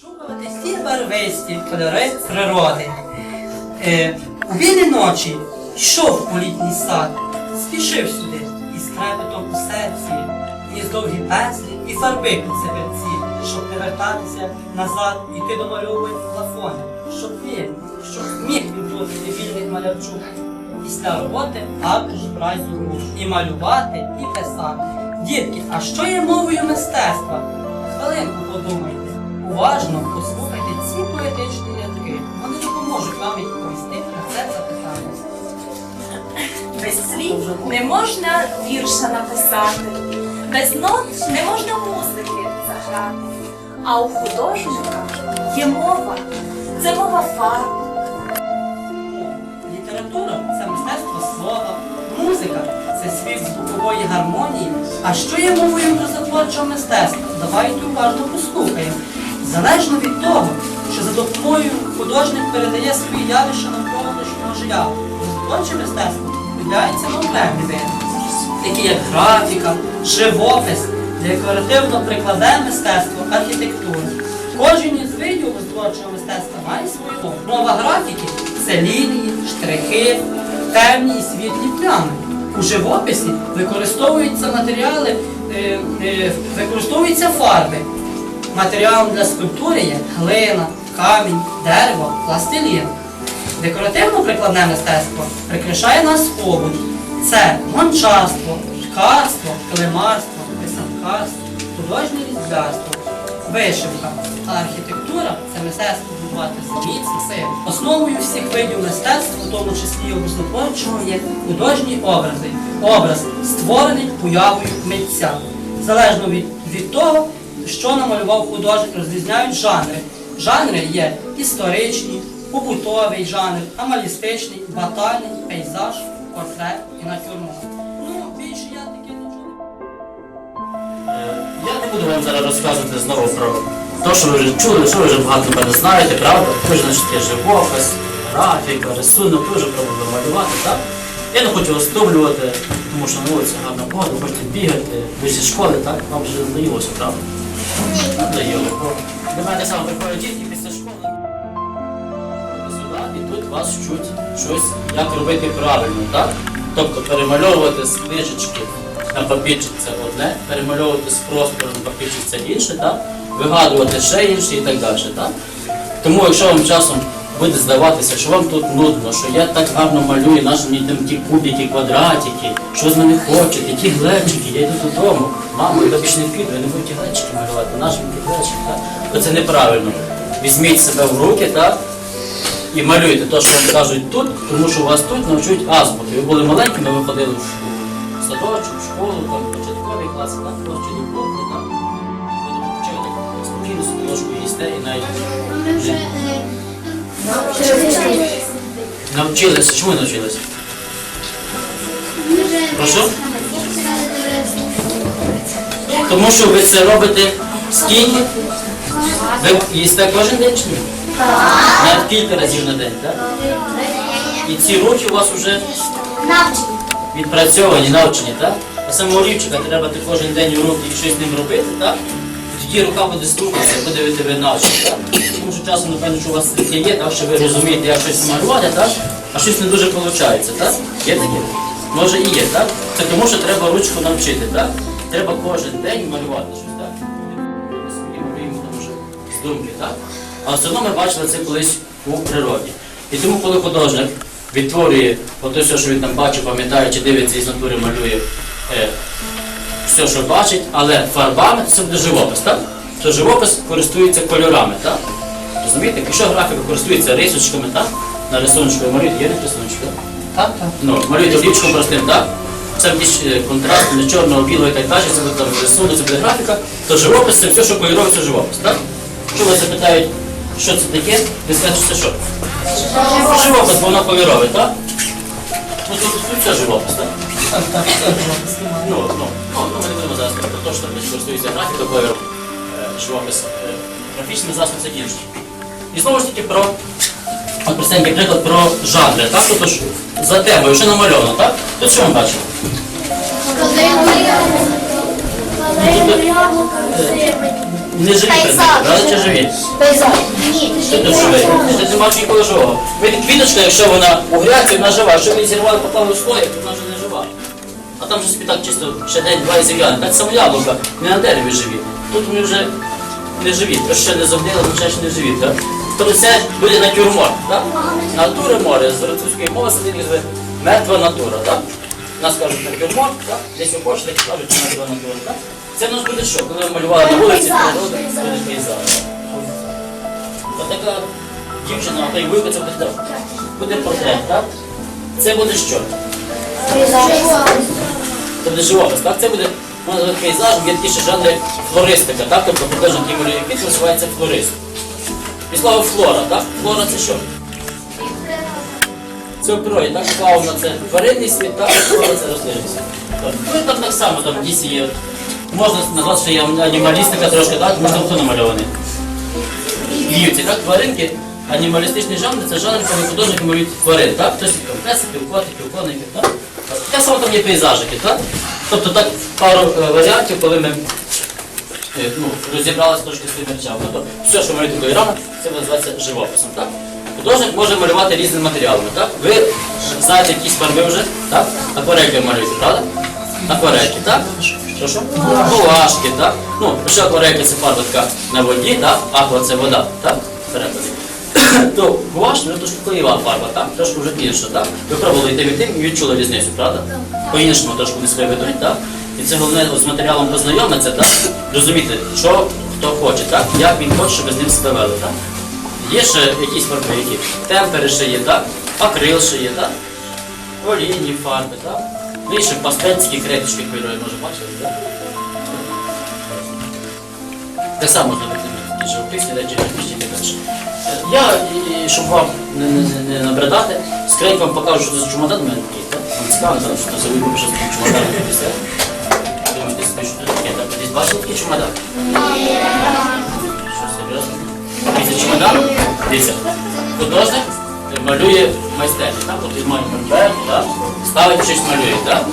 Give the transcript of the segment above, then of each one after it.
Шукати всі барвисті кольори природи. Е, у вільні ночі йшов у літній сад, спішив сюди із трепетом у серці, ніс довгі пензлі і фарби під сибирці, щоб не вертатися назад, іти до мальової плафони, щоб він, щоб міг він бути вільний малярчук. Після роботи також брать у руку і малювати, і писати. Дітки, а що є мовою мистецтва? Хвилинку подумайте. Уважно послухайте ці поетичні рядки. Вони допоможуть вам відповісти на це запитання. Без слів не можна вірша написати, без нот не можна музики заграти. А у художника є мова, це мова фарб. Література це мистецтво слова, музика це світ звукової гармонії. А що є мовою образотворчого мистецтва? Давайте уважно послухаємо. Залежно від того, що за допомогою художник передає свої явища навколишнього життя, образотворче мистецтво поділяється на окремі види, такі як графіка, живопис, декоративно-прикладне мистецтво, архітектура. Кожен із видів образотворчого мистецтва має свою мову. Графіки це лінії, штрихи, темні і світлі плями. У живописі використовуються матеріали, е, е, використовуються фарби. Матеріалом для скульптури є глина, камінь, дерево, пластилін. Декоративно-прикладне мистецтво прикрашає нас побут. Це гончарство, ткацтво, килимарство, писанкарство, художнє різблярство, вишивка. А архітектура це мистецтво будувати зміцні сили. Основою всіх видів мистецтв, у тому числі образотворчого, є художні образи. Образ створений уявою митця. Залежно від того, що намалював художник, розрізняють жанри. Жанри є історичні, побутовий жанр, амалістичний, батальний, пейзаж, портрет і натюрморт. Ну, більше я таке не Е, Я не буду вам зараз розказувати знову про те, що ви вже чули, що ви вже багато мене знаєте, правда? Ви ж є живопис, графіка, рисунок, ви вже малювати, так? Я не хочу вас тому що на вулиці гарна погода, ви хочете бігати, ви зі школи, так? Вам вже надоїлося, правда? Бо До мене саме приходять дітки після школи. І тут вас вчуть щось, як робити правильно, так? Тобто перемальовувати з книжечки на папірчик це одне, перемальовувати з простору на папірчик це інше, так? вигадувати ще інше і так далі. Так? Тому якщо вам часом буде здаватися, що вам тут нудно, що я так гарно малюю, наші мені там ті кубики, квадратики, що з мене хочуть, які глечики, я йду додому. Мамо, я більше не піду, я не буду ті глечики малювати, наші мені ті глечики, так? То це неправильно. Візьміть себе в руки, так? і малюйте те, що вам кажуть тут, тому що вас тут навчуть азбуки. Ви були маленькими, ви ходили в школу. В садочок, в школу, там, початковий клас, так, навчені букви, так. Будете вчити спокійно собі ложку їсте і навіть вже навчилися. Чому навчилися? Прошу? Тому що ви це робите скільки? Ви їсте кожен день чи ні? Навіть кілька разів на день, так? І ці руки у вас вже відпрацьовані, навчені, так? А самого олівчика треба ти кожен день у руки щось з ним робити, так? Тоді рука буде слухатися, буде від тебе так? Тому що часом, напевно, що у вас таке є, так, що ви розумієте, як щось малювати, так? А щось не дуже виходить, так? Є таке? Може і є, так? Це тому, що треба ручку навчити, так? Треба кожен день малювати щось, так? З думки, так? А все одно ми бачили це колись у природі. І тому, коли художник відтворює оте все, що він там бачить, пам'ятає, чи дивиться із натури малює е, все, що бачить, але фарбами це буде живопис, так? То живопис користується кольорами, так? Розумієте? Якщо графіка користується рисочками, так? На рисуночку ви малюєте, є на рисуночку, так? Так, так. Ну, малюєте олівчиком простим, так? Це більш е, контраст, не чорного, білого і так далі, це буде там рисунок, це буде графіка, то живопис це все, що кольорове, це живопис, так? Якщо вас запитають, що це таке, ви скажете, що це що? Живопис, бо воно кольорове, так? Ну тут, тут все живопис, так? Так, так, все. Ну, ну, ну, ну, ми не будемо зараз про те, що користується графіка, кольором, е, живопис. Е, Графічний засіб це інше. І знову ж таки про От простенький приклад про жанри, так? Тобто ж за темою, що намальовано, так? Тут що ми бачимо? Не живі предмети, чи живі? Пейзаж. Ні, Що тут не бачиш ніколи живого. Квіточка, якщо вона у гряці, вона жива. Якщо ви зірвали поклали в слоїк, то вона вже жива. А там вже так чисто ще день-два і зів'яне. Так само яблука, не на дереві живі. Тут вони вже не живі, то ще не зогнили, але ще не живі. Так? Тобто це буде натюрморт. Так? Натура море, з французької мови сидить зве мертва натура. Так? Нас кажуть натюрморт, так? десь у пошті кажуть, що мертва натура. Так? Це в нас буде що? Коли ми малювали на вулиці, пейзаж. буде пейзаж. Отака дівчина, той випад, це буде, буде портрет, так? Це буде що? Пейзаж. Живопис, так? Це буде пейзажем, є такі ще жанри флористика, так? Тобто художник, який малює квіти, називається флорист. І слово флора, так? Флора це що? Це у так? Фауна це тваринний світ, так? Флора це рослинний. Ну і там так само, там дійсно є. Можна назвати, що є анімалістика трошки, так? Можна хто намальований? Вівці, так? Тваринки. Анімалістичний жанр це жанр, коли художники малюють тварин, так? Тобто там песиків, котиків, так? Так само там є пейзажики, так? Тобто так пару е, варіантів, коли ми е, ну, розібралися трошки з цими речами. Тобто все, що малює такої рами, це називається живописом, так? Художник може малювати різними матеріалами, так? Ви знаєте якісь фарби вже, так? Акварельки малюєте, правда? Акварельки, так? Що що? Гуашки, так? Ну, лише акварелька це фарба така на воді, так? Аква це вода, так? В перекладі. То гуаш, ну трошки клеєва фарба, так? Трошки вже інша, так? Ви пробували тим і тим і відчули різницю, правда? По-іншому трошки вони себе ведуть, так? І це головне з матеріалом познайомитися, так? Розуміти, що хто хоче, так? Як він хоче, щоб ви з ним себе вели, так? Є ще якісь фарби, які темпери ще є, так? Акрил ще є, так? Олійні фарби, так? Ну і ще пастельські кредочки кольори, може бачили, так? Так само можна і живописні речі, і далі. Я, щоб вам не, не, не, набридати, скринь вам покажу, що це за чемодан у мене такий, так? Вам цікаво, зараз, що це вибув, що це якийсь, так? Думаєте що таке, так? Десь бачили такий чемодан? Що, серйозно? Дивіться, чемодан, дивіться, художник малює майстерні, так? От він має мольберт, так? Ставить щось малює, так?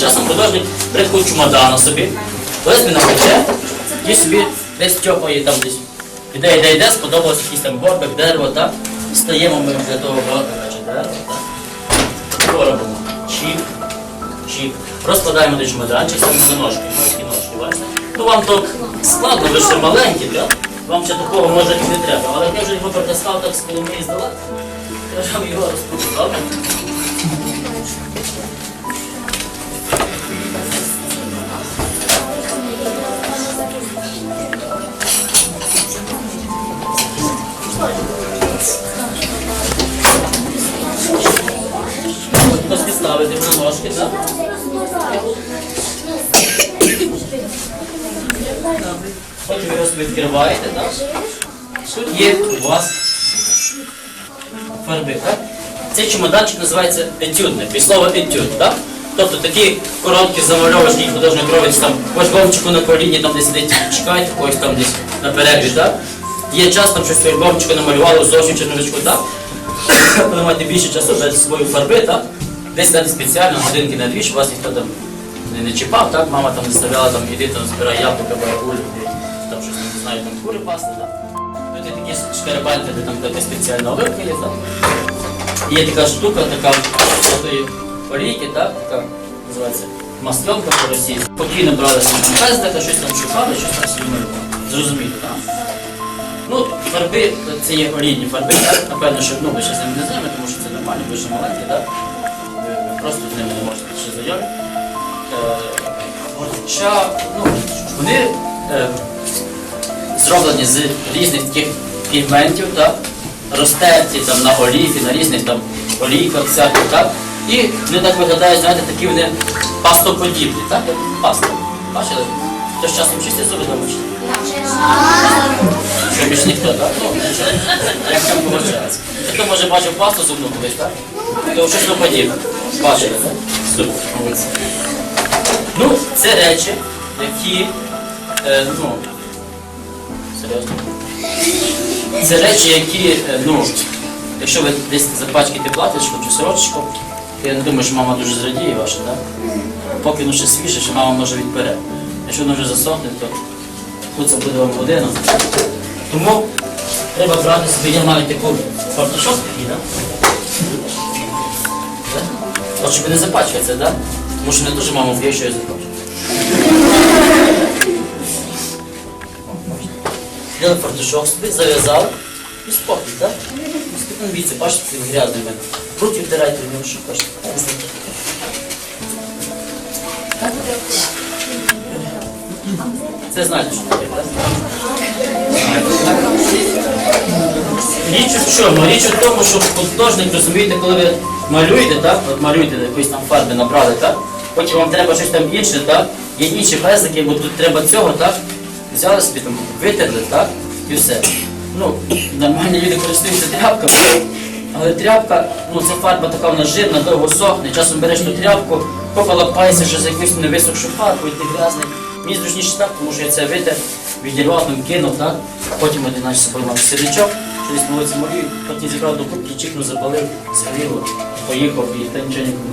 Часом художник приходить чемодана собі, везьме на плече і собі десь тьопає там десь. Іде, іде, іде, сподобалось якийсь там горбик, дерево, так? Стаємо ми для того горбика чи дерева, так? Робимо? Чіп, чіп. Розкладаємо до чемоданчик, ставимо на ножки, ножки, ножки, бачите? Ну вам то складно, ви ще маленькі, так? Вам ще такого може і не треба. Але я вже його притискав так з Коломиї здалека, я вам його розповідав. Підставити на ножки, так? Потім ви його відкриваєте, так? Тут є у вас фарби, так? Цей чемоданчик називається етюдник, від етюд, так? Тобто такі короткі замальовочні художник робить там в на коліні, там десь сидить, чекають когось там десь на перерві, так? Є час там щось в альбомчику намалювало зовсім черновичку, так? Коли маєте більше часу без своєї фарби, так? Десь дати спеціально годинки на дві, щоб вас ніхто там не, не чіпав, так? Мама там не ставляла, там іди там збирай яблука, барабулі, там щось не знаю, там кури пасти, так? Тут є такі шкарабанки, де там така спеціальна оливка є, так? І Є така штука, така такої олійки, так? Така називається масленка по-російськи. Спокійно брали собі пестика, щось там шукали, щось там собі. Зрозуміло, так? Ну, фарби, це є олійні фарби, так? Напевно, що ну, ви ще з ними не знаєте, тому що це нормально, ви ж маленькі, так? Просто з ними не можете ще знайомі. Е, Хоча, ну, вони е, зроблені з різних таких пігментів, так? Розтерті там на оліві, на різних там олійках всяких, так? І вони так виглядають, знаєте, такі вони пастоподібні, так? Як паста. Бачили? Хтось часом чистить зуби дома чи? Що більш ніхто, так? Ну. Як там поважається. Хто може бачив пасту зубну колись, так? То щось не подібне. Так? Супер. Ну, це речі, які, е, ну, серйозно. Це речі, які, е, ну, якщо ви десь запачкаєте платічком чи сорочечком, то я не думаю, що мама дуже зрадіє ваша, так? Поки воно ще свіже, що мама може відбере. Якщо воно вже засохне, то тут це буде вам година. Тому треба брати собі, я навіть таку фартушок такий, так? Щоб не запачкатися, так? Тому що не дуже мама вб'є, що я запачу. Взяли фартушок собі, зав'язали і спокій, так? Спокійно дивіться, бачите, він грязний мене. Руки втирайте в нього, що хочете. Це знаєте, що таке, так? Річ у чому? Річ у тому, що художник, розумієте, коли ви малюєте, так? От малюєте якоїсь там фарби набрали, так? Потім вам треба щось там інше, так? Є інші пезлики, бо тут треба цього, так? Взяли собі там, витерли, так? І все. Ну, нормальні люди користуються тряпками, але тряпка, ну ця фарба така вона жирна, довго сохне. Часом береш ту тряпку, поколапаєшся ще за якусь невисохшу фарбу, і ти грязний. Мені зручніше так, тому що я це витер, відірвав, там кинув, так? Потім один наш собою мав сірничок, що десь на вулиці малюю, потім зібрав до кубки, чікнув, запалив, згоріло, поїхав і та нічого нікому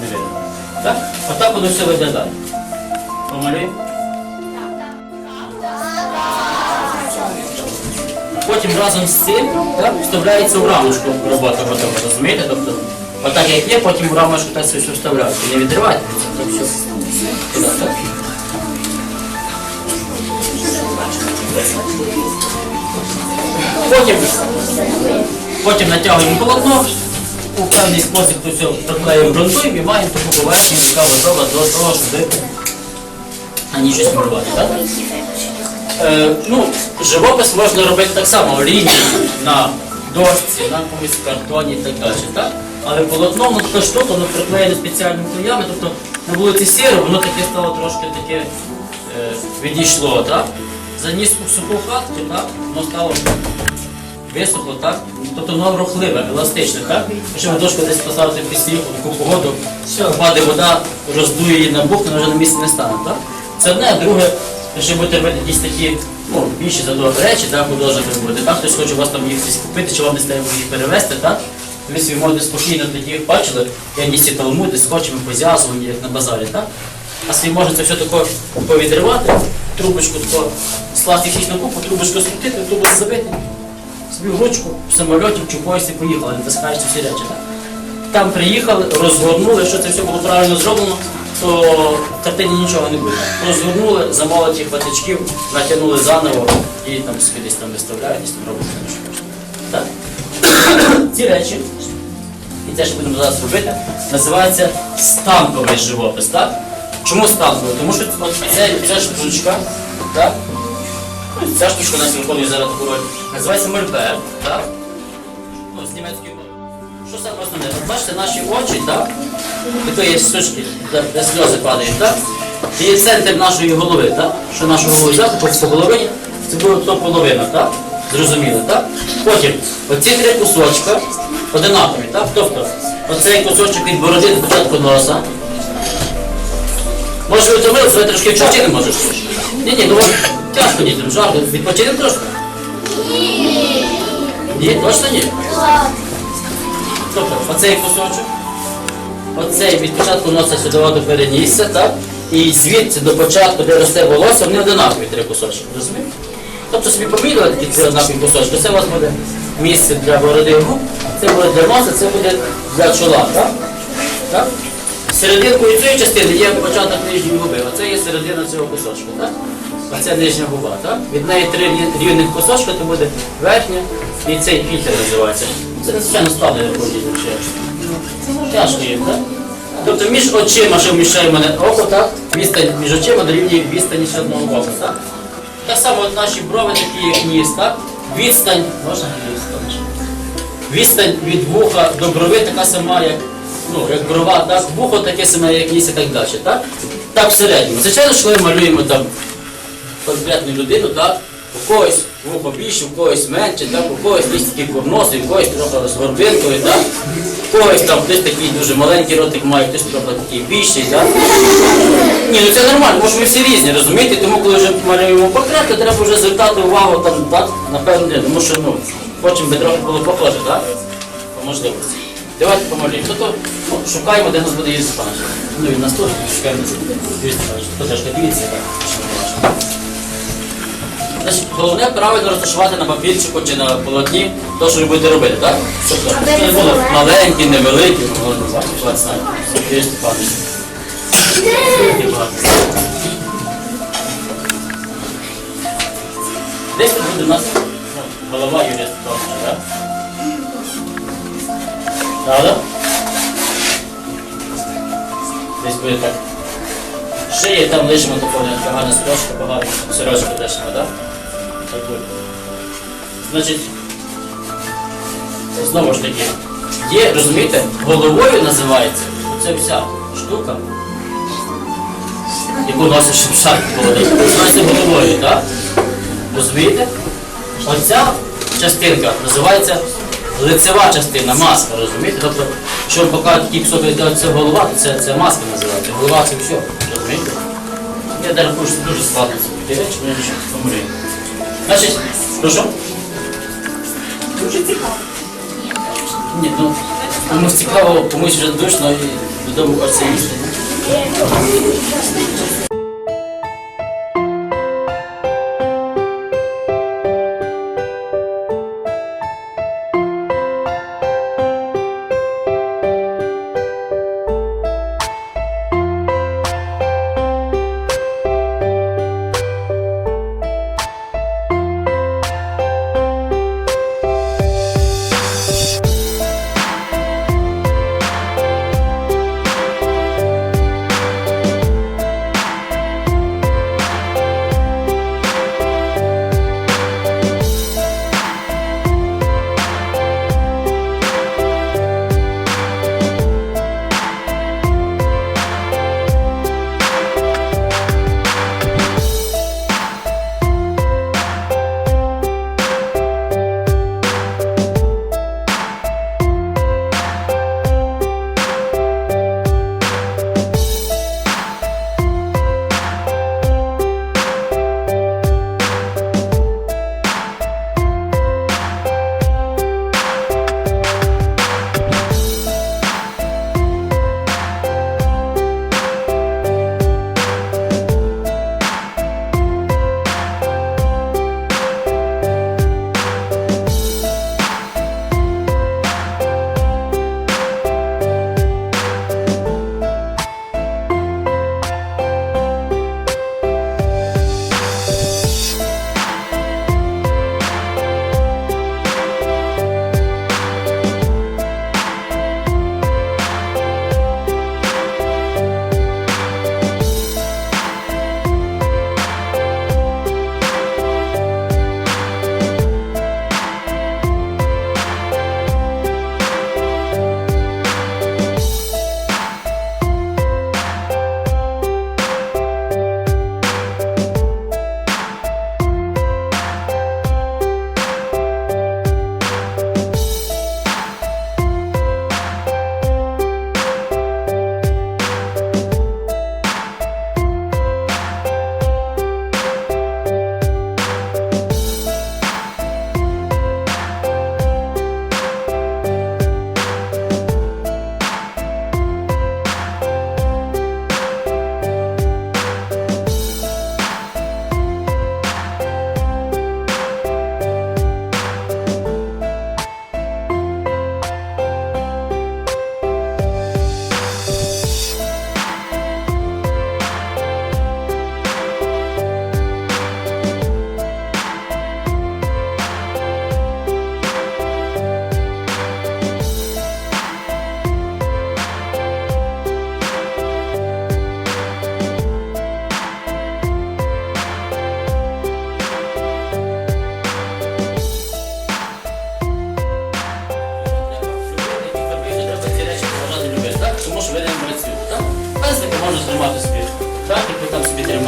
не видно. Так? Отак воно все виглядає. Помалюй. Потім разом з цим так, вставляється в рамочку робота готова, розумієте? Тобто, отак як є, потім в рамочку так все вставляється. Не відривайте, так все. Туди, так. Потім, потім натягуємо полотно, у певний спосіб приклеїмо ґрунтуємо і маємо таку поверхню, яка готова до того, щоб а не щось малювати, так? Е, ну, живопис можна робити так само, лінії на дошці, на якомусь картоні і так далі. Так? Але полотно, ну така штука, воно приклеєне спеціальними клеями, тобто на вулиці сіро, воно таке стало трошки таке е, відійшло, так? Заніс у суху хатку, так? воно стало висохло, так? Тобто воно рухливе, еластичне, так? Якщо ви дошку десь поставити під сніг, таку погоду, впаде вода, роздує її набухне, вона вже на місці не стане, так? Це одне, а друге, якщо будете робити якісь такі ну, більші задовгі речі, так, художник робити, так, хтось хоче у вас там їх десь купити, чи вам не треба їх перевезти, так? Ви собі можете спокійно тоді їх бачили, я ніс ці талмуди, скотчами позязувані, як на базарі, так? А собі можете все тако повідривати, трубочку тако скласти якісь на купу, трубочку скрутити, трубочку забити, собі ручку, в самольоті, в чупойсі поїхали, не таскаєш всі речі? Там приїхали, розгорнули, якщо це все було правильно зроблено, то картині нічого не буде. Розгорнули, замолоті хватичків, натягнули заново і там десь там виставляють, десь там роблять що. Так. Ці речі, і те, що будемо зараз робити, називається станковий живопис. Так? Чому станковий? Тому що от це, ця штучка? Ну, Ця штучка у нас зараз таку роль. Називається мольберт, так? Ну, з німецької. Що саме основне? От бачите, наші очі, так? Такі є сучки, де, де сльози падають, так? І є центр нашої голови, так? Що нашу голову взяти, по по головині, це буде то половина, так? Зрозуміло, так? Потім, оці три кусочка одинакові, так? Тобто, оцей кусочок від бороди до початку носа. Може ви втомилися, ви трошки відпочити можеш? Ні, ні, ну от тяжко дітям, жарко. Відпочинемо трошки? Ні. Ні, точно ні? Тобто, оцей кусочок, оцей від початку носа сюди до перенісся, так? І звідси до початку, де росте волосся, вони одинакові три кусочки, розумієте? Тобто собі поміряли такі три однакові кусочки, це у вас буде місце для бороди губ, це буде для носа, це буде для чола, так? так? Серединкою цієї частини є початок нижньої губи, оце є середина цього кусочка, так? Оце нижня губа, так? Від неї три рівних кусочка, то буде верхня і цей фільтр називається. Це надзвичайно складно ще. Тяжко є, так? Тобто між очима, що вміщає мене око, так? Відстань між очима дорівнює відстані ще одного ока, так? Так само от наші брови такі, як ніс, так? Відстань, можна? Відстань від вуха до брови така сама, як, ну, як брова, так? Вухо таке саме, як ніс і так далі, так? Так в. Звичайно, що коли малюємо там конкретну людину, так? У когось вухо більше, у когось менше, так? у когось десь такий курносий, у когось трохи з горбинкою, так? у когось там хтось такий дуже маленький ротик має, хтось трохи такий більший, так? Ні, ну це нормально, що ми всі різні, розумієте? Тому коли вже малюємо портрет, то треба вже звертати увагу там, так, на певне, тому що ну, хочемо би трохи було похоже, так? Можливості. Давайте помалюємо. Тобто ну, шукаємо, де нас буде Юрій Степанович. Ну і нас теж шукаємо Юрій Степанович. Теж дивіться, бачимо. Значить, головне правильно розташувати на папірчику чи на полотні те, що ви будете робити, так? Тобто, не було маленькі, невеликі, головне, бачите. Юрій Степанович. Десь тут буде у нас ну, голова Юрія Степановича, так? Правда? Десь буде так. Шиє там лишимо таку гарна строчка, багато сорочку лишимо, так? Так буде. Значить, знову ж таки, є, розумієте, головою називається оця вся штука, яку носиш в шарку молодий, називається головою, так? Розумієте? Оця частинка називається лицева частина, маска, розумієте? Тобто, ви покажете такий кусок, це голова, то це, це маска називається. Голова це все, розумієте? Я кажу, що дуже складно це ті речі, я нічого формулюю. Значить, прошу? Дуже цікаво. Ні, ну, комусь цікаво, комусь вже душно і додому хочеться їсти.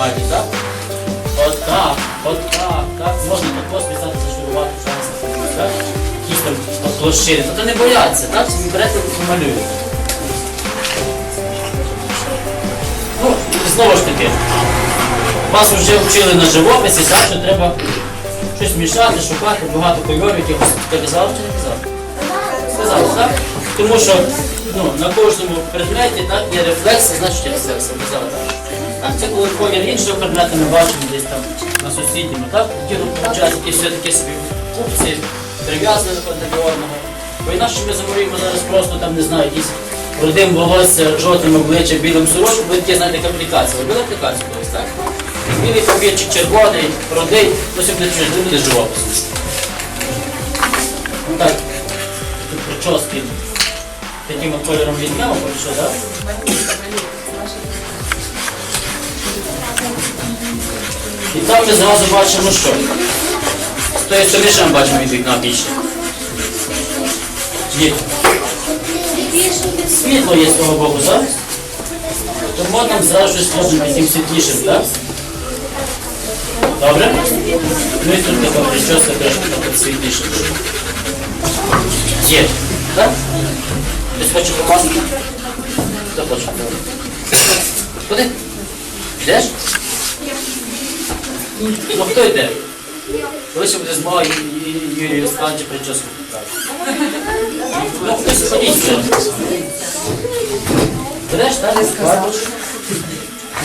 Собі так? От так, от так, так. Можна тако собі стати зашурувати так? Якісь там площини. Тобто не бояться, так? Собі берете і малюєте. Ну, знову ж таки, вас вже вчили на живописі, так, що треба щось мішати, шукати, багато кольорів, якихось. Ти казав чи не казав? Сказав, так? Тому що ну, на кожному предметі так, є рефлекси, значить рефлекси. Казав, так? Так, це коли колір іншого предмету ми бачимо десь там на сусідньому, так? Ті, ну, все-таки собі купці, прив'язані до одного. Бо інакше ми заморюємо зараз просто там, не знаю, якісь родим волосся, жовтим обличчям, білим сорочком, буде такі, знаєте, як аплікація. Робили аплікацію колись, так? Білий папірчик червоний, родий, то чужий, не буде живопису. Ну так, тут прически таким от кольором візьмемо, що, так? І там ми зразу бачимо що? То що ми бачимо від вікна більше. Є. Світло є з того боку, так? Тому нам зразу щось зробимо таким світлішим, так? Добре? Ну і тут така прическа трошки так світліше. Є, так? Хтось хоче попасти? Хто хоче? Куди? Йдеш? Ну хто йде? Коли ще буде змога Ю- Ю- Юрію Олександровичу прическу поправити? Ну хтось ходіть. Береш, так? Бачиш?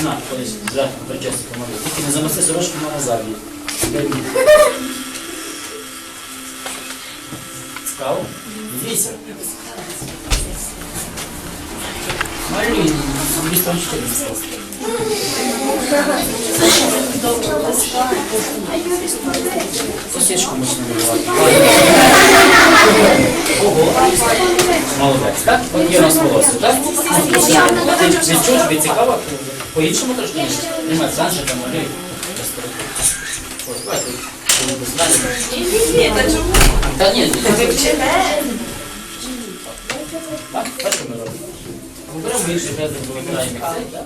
На, колись зверху прическу помогли. Тільки не замаси сорочку на назад. Цікаво? Дивіться. Малюй, Сосічку можна малювати. Ого. Молодець, так? От є у нас волосся, так? Ти відчуєш, тобі цікаво? По-іншому трошки? Немає санжа, там малюй. Ні, та чому? Та ні. Вчите? Так, що ми робимо? Беремо більше, де вибираємо цей, так?